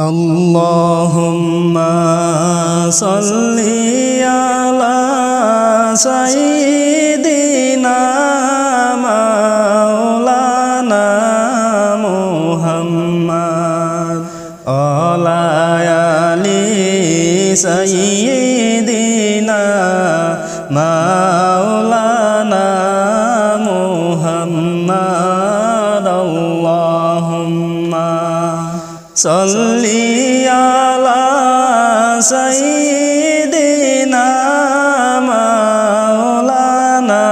اللهم صل على سيدنا مولانا محمد وعلى آل سيدنا সল্লিয়ালা সঈদিনা মাওলানা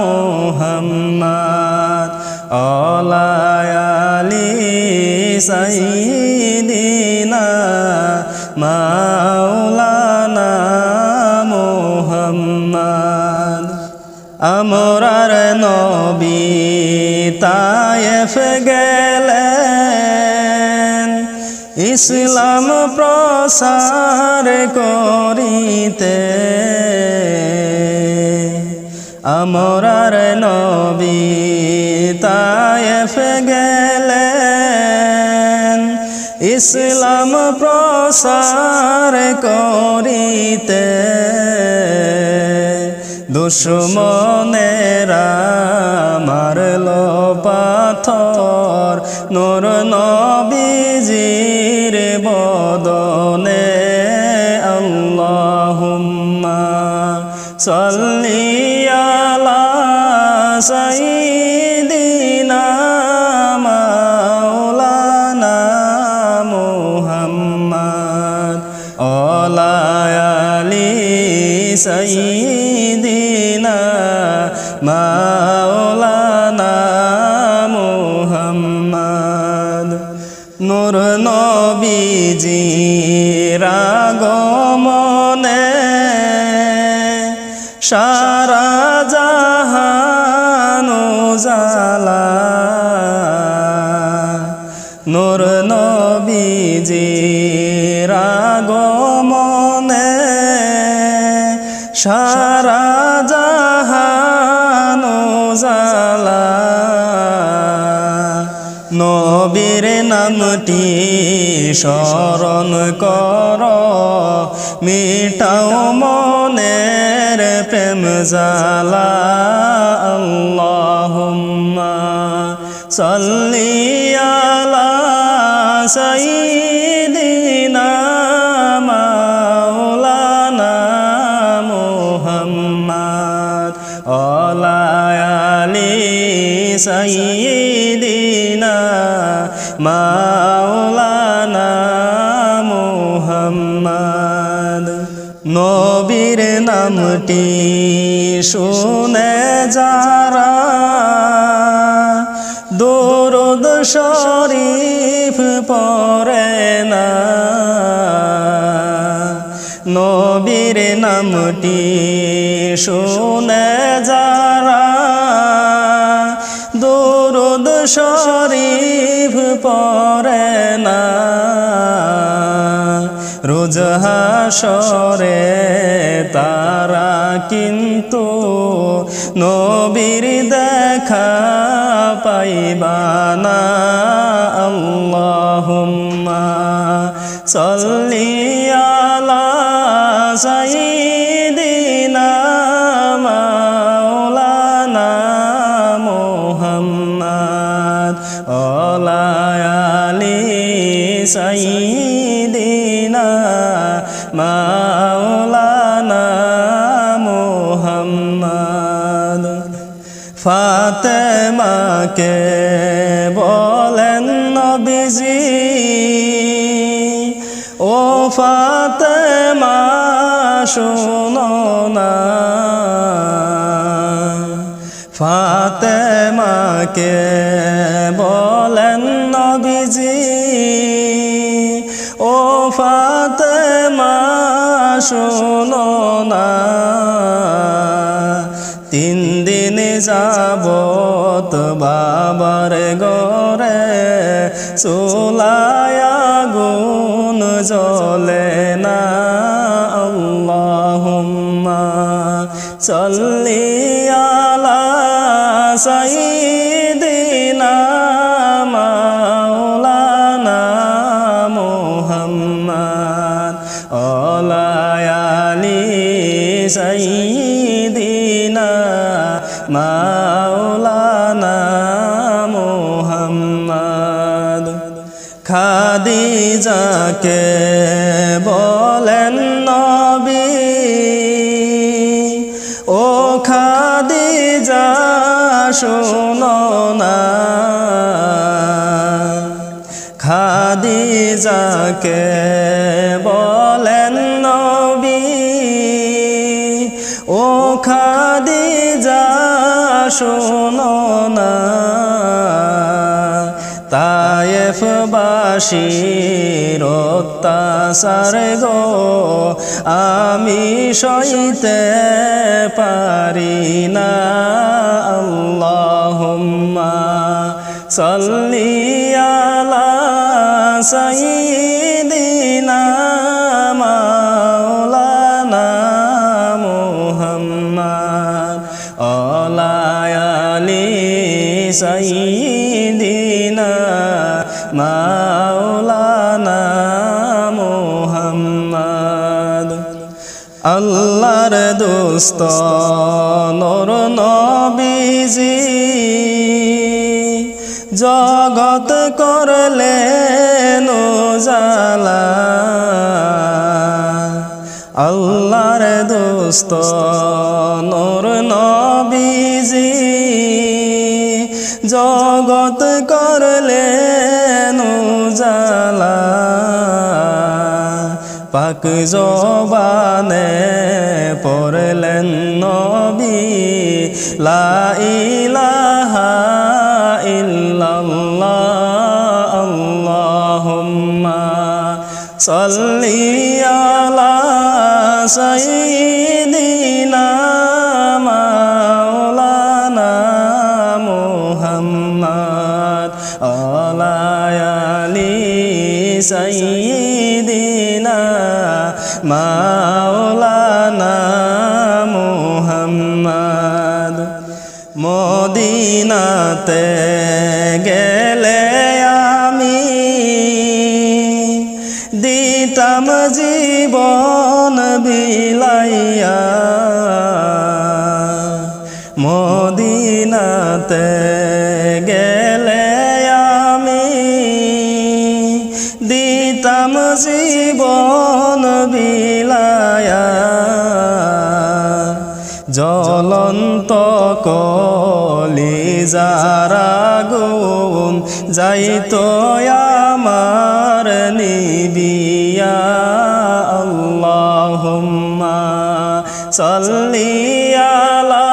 মুহাম্মদ অলায়ালি সঈদিনা মাওলানা মুহাম্মদ। আমরার নবী তায়েফ গে ইসলাম প্রসার করিতে। আমরার নবী তায়েফ গেলেন। ইসলাম প্রসার করিতে। দুশ্মনেরা মারল পাথর নোর নবীজির বদনে আল্লাহুম্মা সাল্লি আলা সাইয়্যিদিনা মাওলানা মুহাম্মদ ওয়ালা আলি নবীজি নামটি স্মরণ কর, মিটাও মনের প্রেম জালা আল্লাহুম্মা সাল্লি আলা সাইয়্যিদিনা মাওলানা মুহাম্মদ। আলি সাইয়্যিদিনা মাওলানা নবীর নামটি শুনে যারা দরুদ শরীফ পড়ে না, নবীর নামটি শুনে যারা দরুদ শরীফ পড়ে না রোজ হাসরে তারা কিন্তু নবীর দেখা পাইবানা আল্লাহুম্মা সাল্লি আলি সাইয়্যিদিনা ফাতেমাকে বলেন নবীজি ও ফাতেমা শোনো না। ফাতেমাকে বলেন নবীজি ও ফাতেমা শোনো না। যাবত বাবার গরে সোলায়া গুণ জলে না। আল্লাহুম্মা আলা সাইয়্যিদিনা মাওলানা মোহাম্মদ। খাদিজাকে বলেন নবী ও খাদিজা শোনো না। খাদিজাকে বল শোনো না। তায়েফ বাসির অত্যাচার গো আমি সইতে পারি না। আল্লাহুম্মা সাল্লি আলা সাইয়্যিদিনা সাইয়্যিদিনা মাওলানা মুহাম্মদ। আল্লাহর দোস্ত নর নবীজি জগত করলেন জালা আল্লাহর দোস্ত নর নবীজি জগত করলেন জালা পাক জবানে পড়লেন নবী লা ইলাহা ইল্লাল্লাহ আল্লাহুম্মা সাল্লি আলা সাইয়্যিদিনা মাওলানা মুহাম্মদ। মদিনাতে গেলে আমি দিতাম জীবন বিলাইয়া জীবন বিলায়া। জ্বলন্ত কলি যারা গুম যাইতো আমার নিবিয়া। আল্লাহুম্মা সাল্লি আলা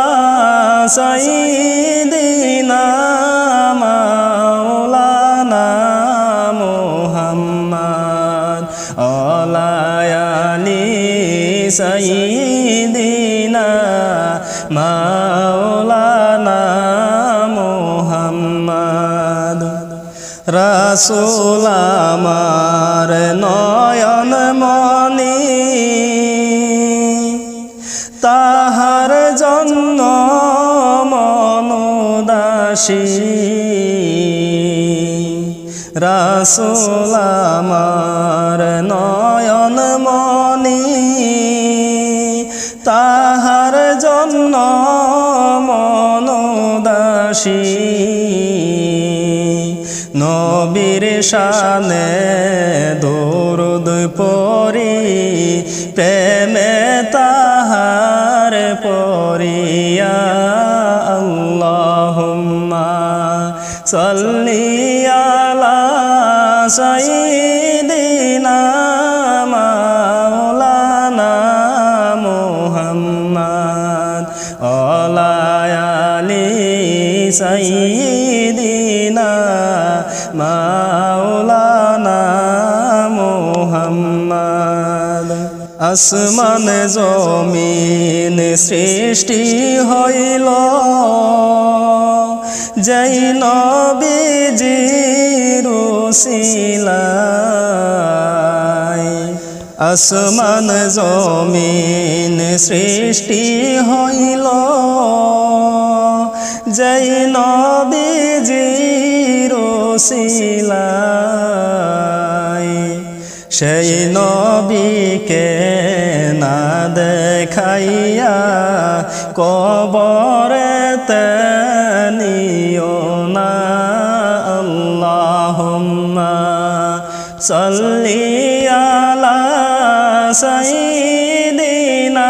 সাইয়্যিদিনা মাওলানা মুহাম্মদ। রাসূল আমার নয়ন মনি। তাহার জন্য মনোদাসী রাসূল আমার নয়ন মনোদাসী নবীর শানে দৌরদ পরি প্রেমে তাহার পরিয়া আল্লাহুম্মা সাল্লি সাইয়্যিদিনা সাইয়্যিদিনা মাওলানা মুহাম্মদ। আসমান জমিন সৃষ্টি হইল। জয় নবীজির উসিলায় আসমান জমিন সৃষ্টি হইল। জয় নবীজির উসিলায় সেই নবীকে না দেখাইয়া কবরে নিও না আল্লাহুম্মা সাল্লি আলা সাইয়্যিদিনা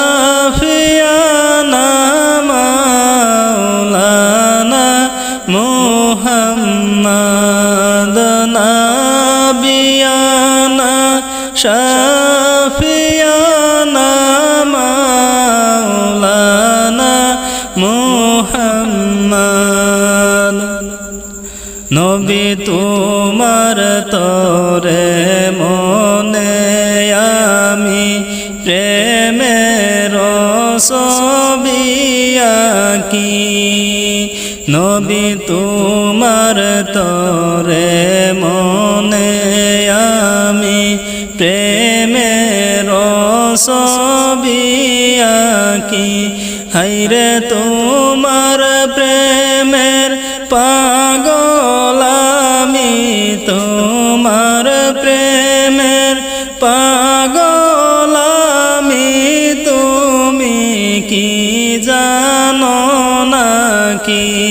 মনে আমি প্রেমের ছবি আঁকি। হাইরে তোমার প্রেমের পাগল আমি, তোমার প্রেমের পাগল আমি, তুমি কি জানো নাকি?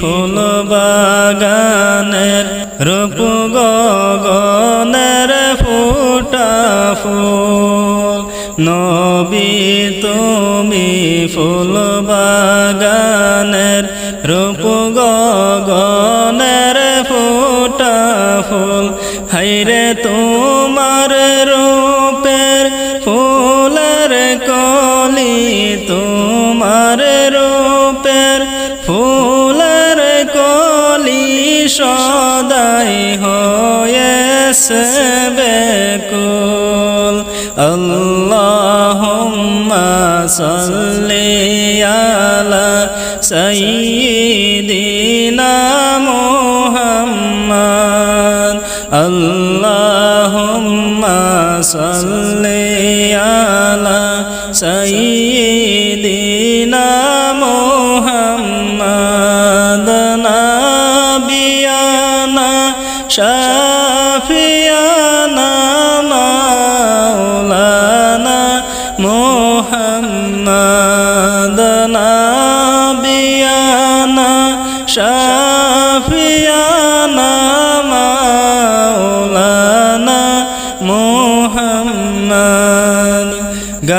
ফুল বাগানের রূপ গগনের ফুটা ফুল। নবী, তুমি ফুল বাগানের রূপ গগনের ফুটা ফুল। হাইরে তোমার হয়েছে বেকুল আল্লাহুম্মা সাল্লি আলা সাইয়্যিদিনা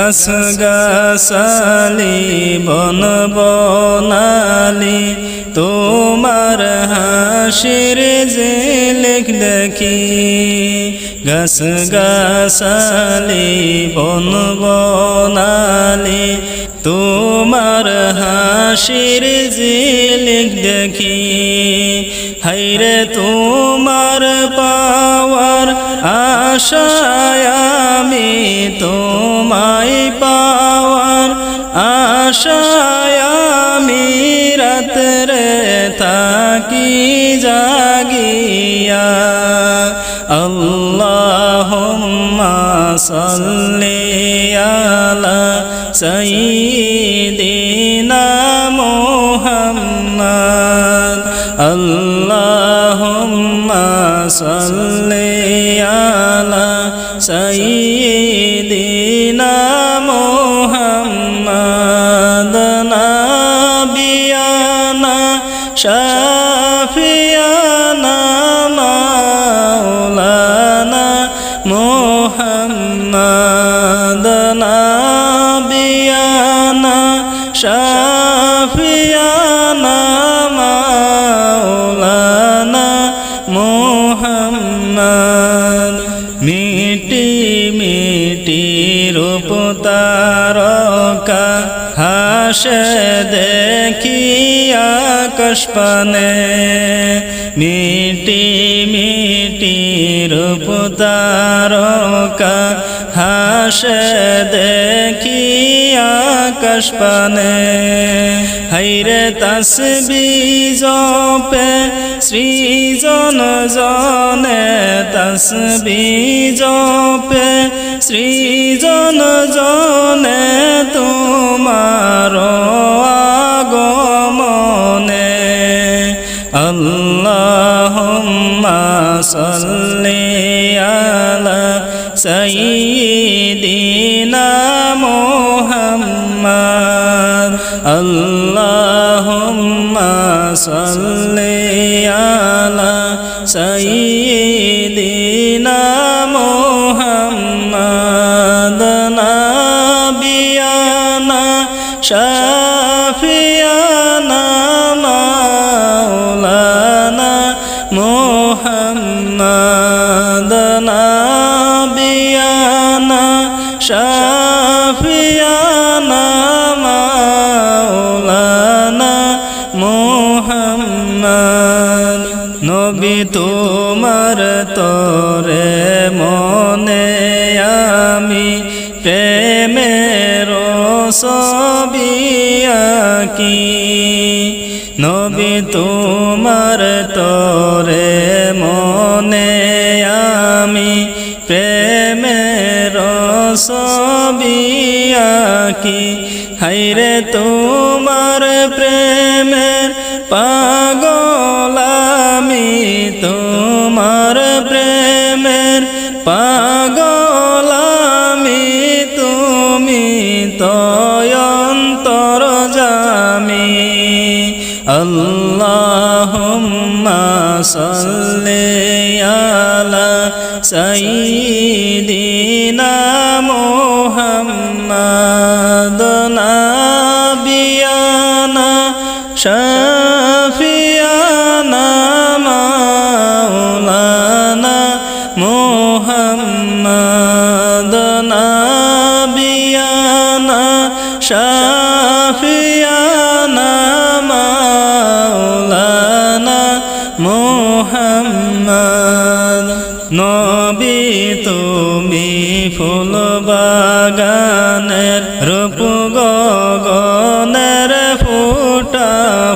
গাছ গাছালি বন বনালি তোমার হাসির জেলেক দেখি। গাছ গাছালি বন বনালি তোমার হাসির জিলিক দেখি। হাইরে তোমার পাওয়ার আশায় আমি তোমায় পাওয়ার আশায় আমি রাত্রে থাকি জাগিয়া। আল্লাহুম্মা সাল্লি আলা হাসে দেখি আকাশ পানে। মিটি মিটি রূপ তারকা হাসে দেখি আকাশ হাইরে তসবি জপে সৃজন জনে তসবি জপে সৃজন জনে তোমার আগমনে। আল্লাহুম্মা সাল্লি আলা সাইয়্যিদিনা মুহাম্মদ। আল্লাহুম্মা সাল্লি নবী তোমার তরে মনে আমি প্রেমের ছবি আঁকি হাইরে তোমার প্রেমের পাগল আমি, তোমার প্রেমের পাগল আল্লাহুম্মা সাল্লি আলা সাইয়্যিদিনা মুহাম্মদ নাবিয়ানা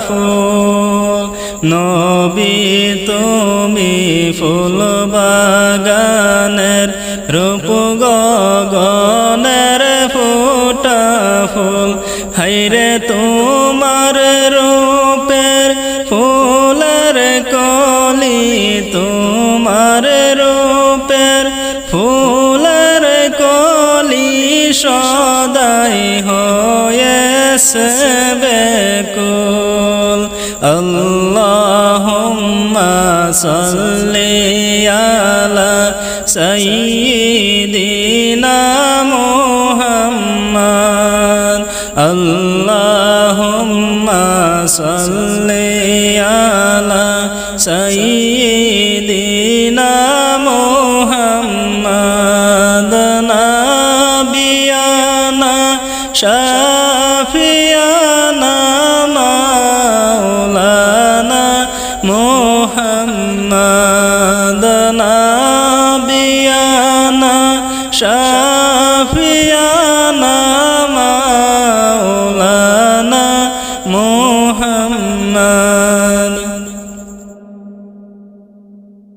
ফুল নবী তুমি ফুল বাগানের রূপ গগনের ফুটা ফুল। হাইরে তোমার রূপের ফুলের কলি, তোমার রূপের ফুলের কলি সদাই হয়েছে। আল্লাহুম্মা সাল্লি আলা আল্লাহ মুহাম্মদ। আল্লাহুম্মা